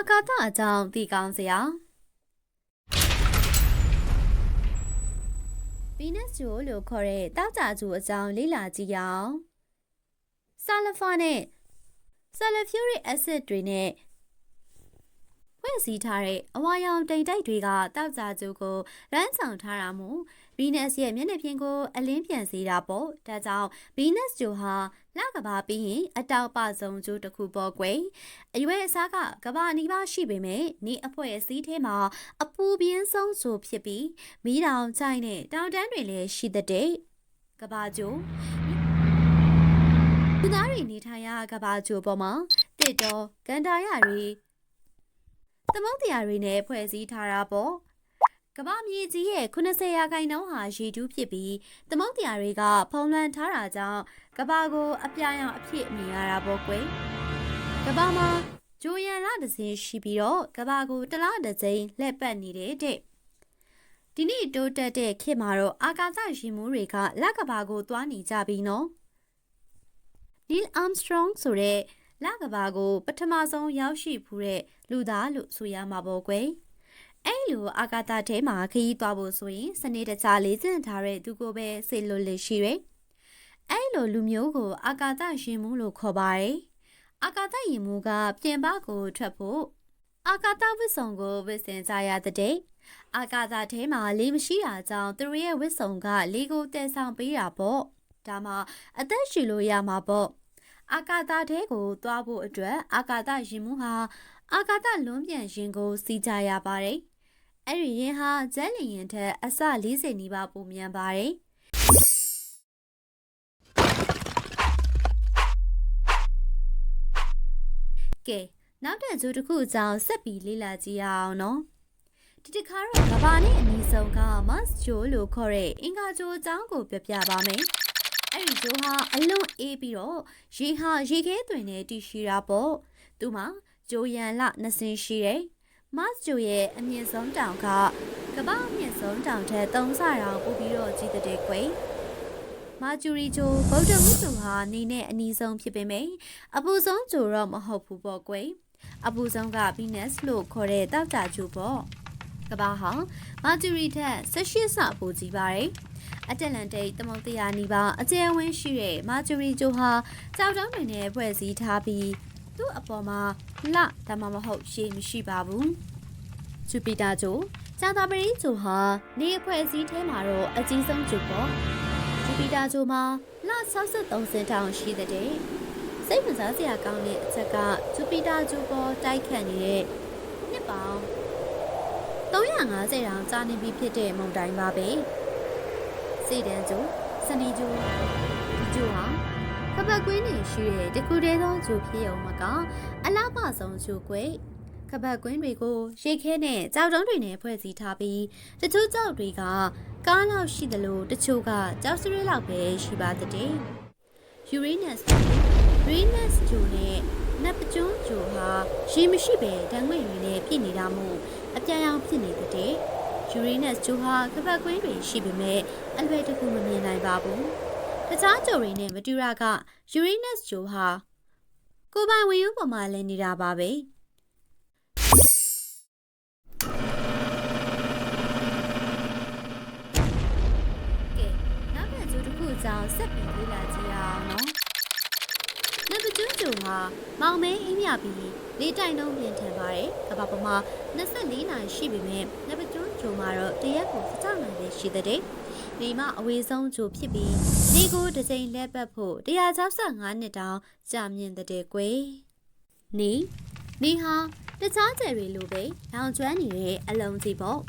အာကာသအကြောင်းသိကောင်းစရာဗီနပ်စ်ဂျိုလို့ခေါ်တဲ့တောက်ကြဂျိုအကြောင်းလေ့လာကြည့်ရအောင်ဆာလဖာနဲ့ဆာလဖျူရစ်အက်ဆစ်တွေနဲ့ဖွဲ့စည်းထားတဲ့အဝါရောင်တိမ်တိုက်တွေကတောက်ကြဂျိုကိုလမ်းဆောင်ထားတာမို့ ဗီနပ်စ်ရဲ့မျက်နှာပြင်ကိုအလင်းပြန်စေတာပေါ့ဒါကြောင့်ဗီနပ်စ်ဂျိုဟာလကဘာပြီးရင်အတောက်ပဆုံးဂျိုတစ်ခုပေါ့ကွယ်အရွယ်အစားကကဘာနီးပါးရှိပေမဲ့နေအဖွဲ့အစည်းထဲမှာအပူပြင်းဆုံးဆိုဖြစ်ပြီးမီးတောင်ချိုင်းနဲ့တောင်တန်းတွေလည်းရှိတဲ့တဲ့ကဘာဂျိုလူသားတွေနေထိုင်ရာကဘာဂျိုပေါ်မှာတစ်တော်ကန်တာရတွေသမုတ်တရားတွေနဲ့ဖွဲ့စည်းထားတာပေါ့ ကမ္ဘာမြေကြီးရဲ့80ရာခိုင်နှုန်းဟာရေတူးဖြစ်ပြီးသမုတ်တရားတွေကဖုံးလွှမ်းထားတာကြောင့်ကမ္ဘာကိုအပြာရောင်အဖြစ်မြင်ရတာပေါ့ကွယ်ကမ္ဘာမှာဂျိုယန်လတစ်စင်းရှိပြီးတော့ကမ္ဘာကိုတစ်လတစ်ကြိမ်လှည့်ပတ်နေတဲ့တဲ့ဒီနေ့တိုးတက်တဲ့ခေတ်မှာတော့အာကာသယာဉ်မှူးတွေကလက်ကမ္ဘာကိုသွားနေကြပြီနော် Neil Armstrong ဆိုတဲ့လကဘာကိုပထမဆုံးရောက်ရှိဖူးတဲ့လူသားလို့ဆိုရမှာပေါ့ကွယ်အဲ့ လိုအာကာသထဲမှာခရီးသွားဖို့ဆိုရင်စနေတခြားလေးစင်ထားတဲ့သူကိုပဲစေလွတ်လေရှိတယ်အဲ့လိုလူမျိုးကိုအာကာသရင်မှုလို့ခေါ်ပါတယ်အာကာသရင်မှုကပြင်ပကိုထွက်ဖို့အာကာသဝစ်စုံကိုဝစ်ဆင်ကြရတဲ့အာကာသထဲမှာလေးမရှိတာကြောင့်သူတို့ရဲ့ဝစ်စုံကလေးကိုတည်ဆောင်ပေးတာပေါ့ဒါမှအသက်ရှည်လို့ရမှာပေါ့အာကာသထဲကိုသွားဖို့အတွက်အာကာသရင်မှုဟာအာကာသလွန်ပြန်ရင်ကိုစီးကြရပါတယ်။ အဲ့ဒီရင်ဟာဂျက်လီရင်ထက်အစ40နီးပါးပိုမြန်ပါတယ်။ကဲနောက်တဲ့ဂျိုးတစ်ခုအကြောင်းဆက်ပြီးလေ့လာကြည့်ရအောင်နော်။ဒီတစ်ခါတော့ကဘာနဲ့အနီးဆုံးကမတ်ဂျိုလို့ခေါ်တဲ့အင်္ဂါဂျိုအကြောင်းကိုပြပြပါမယ်။အဲ့ဒီဂျိုးဟာအလွန်အေးပြီးတော့ရေဟာရေခဲသွင်နဲ့တည်ရှိတာပေါ့။သူမှာဂျိုယန်လနှစ်စင်းရှိတယ်။ မတ်ဂျိုရဲ့အမြင့်ဆုံးတောင်ကကမ္ဘာအမြင့်ဆုံးတောင်ထက်၃ဆတောင်ပိုပြီးတော့ကြီးတဲ့ကွယ်။မာဂျူရီဂျိုဗုဒ္ဓဝုဂျိုဟာနေနဲ့အနီးဆုံးဖြစ်ပေမယ့်အပူဆုံးဂျိုတော့မဟုတ်ဘူးပေါ့ကွယ်။အပူဆုံးကဗီနက်စ်လို့ခေါ်တဲ့တောက်ကြဂျိုပေါ့။ကမ္ဘာဟာမာဂျူရီထက်18ဆပိုကြီးပါတယ်။အတလန်တိတ်သမုတ်တရားနီးပါအကျယ်ဝန်းရှိတဲ့မာဂျူရီဂျိုဟာကြောက်တောင်းတွေနဲ့ဖွဲ့စည်းထားပြီး သူ့အပေါ်မှာလဒါမှမဟုတ်ရှေးမရှိပါဘူးဂျူပီတာဂျိုဇာတာပရိဂျိုဟာနေအဖွဲ့အစည်းထဲမှာတော့အကြီးဆုံးဂျိုပေါ့ဂျူပီတာဂျိုမှာလ63စင်တောင်ရှိတဲ့စိတ်ဝင်စားစရာကောင်းတဲ့အချက်ကဂျူပီတာဂျိုပေါ်တိုက်ခတ်နေတဲ့နှစ်ပေါင်း350တောင်ကြာနေပြီဖြစ်တဲ့မုန်တိုင်းပါပဲစေတန်းဂျိုစနီဂျိုဒီဂျိုဟာ ကပတ်ကွင်းနေရှိတဲ့တခုတည်းသောဂျိုဖြစ်ုံမကအလားပါဆုံးဂျိုကွယ်ကပတ်ကွင်းတွေကိုရိတ်ခဲနဲ့ကြောက်တုံးတွေနဲ့ဖွဲ့စည်းထားပြီးတချို့ကြောက်တွေကကားလောက်ရှိသလိုတချို့ကကြောက်စရဲလောက်ပဲရှိပါတဲ့ယူရေနက်စ်ယူရေနက်စ်ဂျိုနဲ့နပ်ပကျွန်းဂျိုဟာရေမရှိပဲဓာတ်ငွေ့တွေနဲ့ပြည့်နေတာမို့အပြာရောင်ဖြစ်နေတဲ့ယူရေနက်စ်ဂျိုဟာကပတ်ကွင်းတွေရှိပေမဲ့အလွယ်တကူမမြင်နိုင်ပါဘူး တခြားဂျိုတွေနဲ့မတူတာကယူရေနက်စ်ဂျိုဟာကိုပိုင်ဝင်ရုံပေါ်မှာလဲနေတာပါပဲကဲနောက်ထပ်ဂျိုတစ်ခုအကြောင်းဆက်ပြီးလေ့လာကြည့်ရအောင်နော်နံပါတ်2ဂျိုဟာမောင်မဲအင်းမြပြီးလေးတိုင်လုံးပြင်ထန်ပါတယ်ကဘာပေါ်မှာ24နိုင်ရှိပေမဲ့နံပါတ်2ဂျိုမှာတော့တရက်ကို16နိုင်ပဲရှိတဲ့ နေမအဝေးဆုံးဂျိုဖြစ်ပြီးနေကိုတစ်ချိန်လဲပတ်ဖို့165နှစ်တောင်ကြာမြင့်တဲ့ကွယ်နေနေဟာတခြားကျယ်တွေလိုပဲလောင်ကျွမ်းနေတဲ့အလုံးစီပေါ့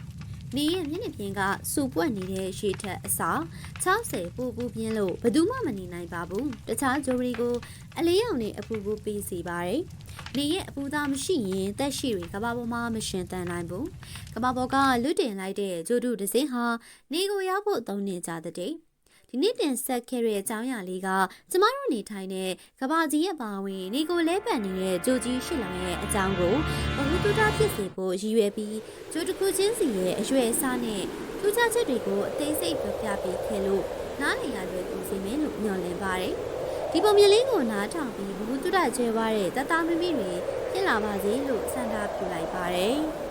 နေရဲ့မျက်နှာပြင်ကစူပွက်နေတဲ့ရှေ့ထက်အစား60ပူပူပြင်းလို့ဘယ်သူမှမနေနိုင်ပါဘူးတခြားဂျိုရီကိုအလေးရောင်နဲ့အပူပူပေးစီပါတယ် နေရဲ့အပူသားမရှိရင်တက်ရှိတွေကဘာပေါ်မှာမရှင်တန်နိုင်ဘူးကဘာပေါ်ကလွတ်တင်လိုက်တဲ့ဂျိုတုဒစင်းဟာနေကိုရောက်ဖို့သုံးနေကြတဲ့ဒီနေ့တင်ဆက်ခဲ့တဲ့အကြောင်းအရာလေးကကျမတို့နေထိုင်တဲ့ကဘာကြီးရဲ့ပါဝင်နေကိုလဲပန်နေတဲ့ဂျိုကြီးရှိလောင်ရဲ့အကြောင်းကိုဘဝတုဒဖြစ်စေဖို့ရည်ရွယ်ပြီးဂျိုတစ်ခုချင်းစီရဲ့အရွယ်အစားနဲ့ထူးခြားချက်တွေကိုအသေးစိတ်ပြပြပေးခဲ့လို့နားလည်ရလွယ်ကူစေမယ်လို့ညွှန်လင်းပါတယ်။ ဒီပုံမြင်လေးကိုနားထောင်ပြီးဘဝတုဒကျဲွားတဲ့တသားမမီတွေဖြစ်လာပါစေလို့ဆန္ဒပြုလိုက်ပါတယ်။